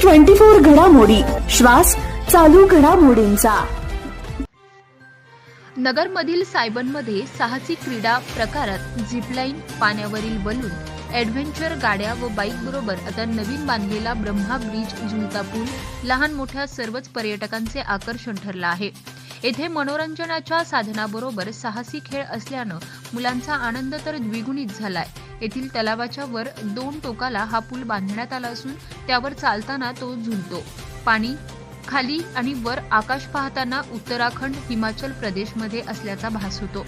Twenty four घडामोडी. श्वास चालू घडामोडींचा. नगरमधील सायबनमध्ये साहसी क्रीडा प्रकारात झिपलाईन पाण्यावरील बलून ॲडव्हेंचर गाड्या व बाईक बरोबर आता नवीन बांधलेला ब्रह्मा ब्रिज झुलता पूल लहान मोठ्या सर्वच पर्यटकांचे आकर्षण ठरला आहे. येथे मनोरंजनाच्या साधनाबरोबर साहसी खेळ असल्यानं मुलांचा आनंद तर द्विगुणित झालाय. येथील तलावाच्या वर दोन टोकाला हा पूल बांधण्यात आला असून त्यावर चालताना तो झुलतो. पाणी खाली आणि वर आकाश पाहताना उत्तराखंड हिमाचल प्रदेशमध्ये असल्याचा भास होतो.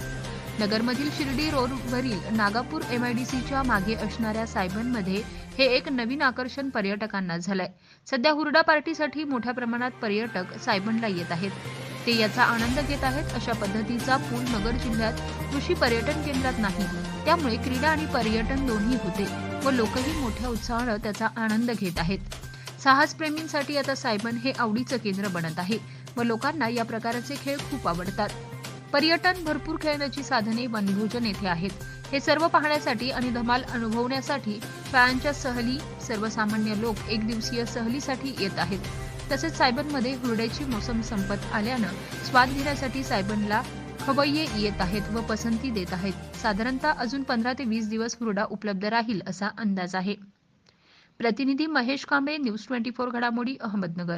नगरमधील शिर्डी रोडवरील नागापूर एमआयडीसीच्या मागे असणाऱ्या सायबनमध्ये हे एक नवीन आकर्षण पर्यटकांना झालंय. सध्या हुरडा पार्टीसाठी मोठ्या प्रमाणात पर्यटक सायबनला येत आहेत. ते याचा आनंद घेत आहेत अशा पद्धतीचा पूल नगर जिल्ह्यात कृषी पर्यटन केंद्रात नाही. त्यामुळे क्रीडा आणि पर्यटन दोन्ही होते व लोकही मोठ्या उत्साहानं त्याचा आनंद घेत आहेत. साहसप्रेमींसाठी आता सायबन हे आवडीचं केंद्र बनत आहे व लोकांना या प्रकारचे खेळ खूप आवडतात. पर्यटन भरपूर खेळण्याची साधने वनभोजन येथे आहेत. हे सर्व पाहण्यासाठी आणि धमाल अनुभवण्यासाठी शाळांच्या सहली सर्वसामान्य लोक एक दिवसीय सहलीसाठी येत आहेत. तसेच सायबनमध्ये हुरड्याची मोसम संपत आल्यानं स्वाद घेण्यासाठी सायबनला खवय्ये येत आहेत व पसंती देत आहेत. साधारणतः अजून पंधरा ते वीस दिवस हुरडा उपलब्ध राहील असा अंदाज आहे. प्रतिनिधी Mahesh Kamble news twenty four घडामोडी अहमदनगर.